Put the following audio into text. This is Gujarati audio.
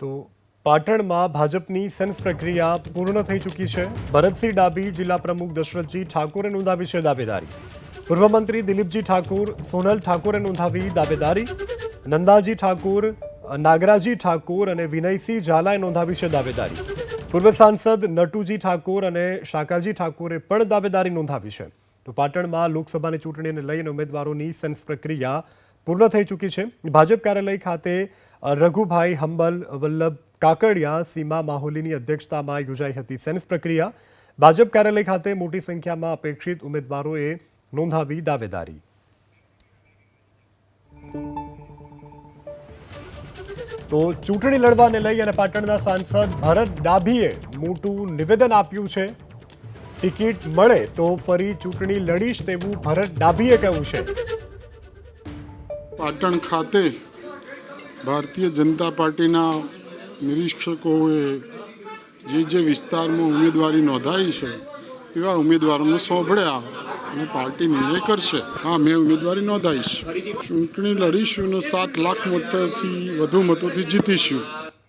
તો પાટણમાં ભાજપની સેન્સ પ્રક્રિયા પૂર્ણ થઈ ચૂકી છે. ભરતસિંહ ડાબી જિલ્લા પ્રમુખ દશરથજી ઠાકોરે નોંધાવી છે દાવેદારી. પૂર્વ મંત્રી દિલીપજી ઠાકોર, સોનલ ઠાકોરે નોંધાવી દાવેદારી. નંદાજી ઠાકોર, નાગરાજી ઠાકોર અને વિનયસિંહ ઝાલાએ નોંધાવી છે દાવેદારી. પૂર્વ સાંસદ નટુજી ઠાકોર અને શાકાજી ઠાકોરે પણ દાવેદારી નોંધાવી છે. તો પાટણમાં લોકસભાની ચૂંટણીને લઈને ઉમેદવારોની સેન્સ પ્રક્રિયા પૂર્ણ થઈ ચૂકી છે. ભાજપ કાર્યાલય ખાતે રઘુભાઈ હંબલ, વલ્લભ કાકડિયા, સીમા માહોલીની અધ્યક્ષતામાં યોજાઈ હતી સેન્સ પ્રક્રિયા. ભાજપ કાર્યાલય ખાતે મોટી સંખ્યામાં અપેક્ષિત ઉમેદવારોએ નોંધાવી દાવેદારી. તો ચૂંટણી લડવાને લઈ અને પાટણના સાંસદ ભરત ડાભીએ મોટું નિવેદન આપ્યું છે. ટિકિટ મળે તો ફરી ચૂંટણી લડીશ તેવું ભરત ડાભીએ કહ્યું છે. પાટણ ખાતે ભારતીય જનતા પાર્ટીના નિરીક્ષકોએ જે જે વિસ્તારમાં ઉમેદવારી નોંધાવી છે, એવા ઉમેદવારોને સોંપડ્યા અને પાર્ટી નિર્ણય કરશે. હા, મેં ઉમેદવારી નોંધાવીશ ચૂંટણી લડીશું અને સાત લાખ મતોથી વધુ મતોથી જીતીશું.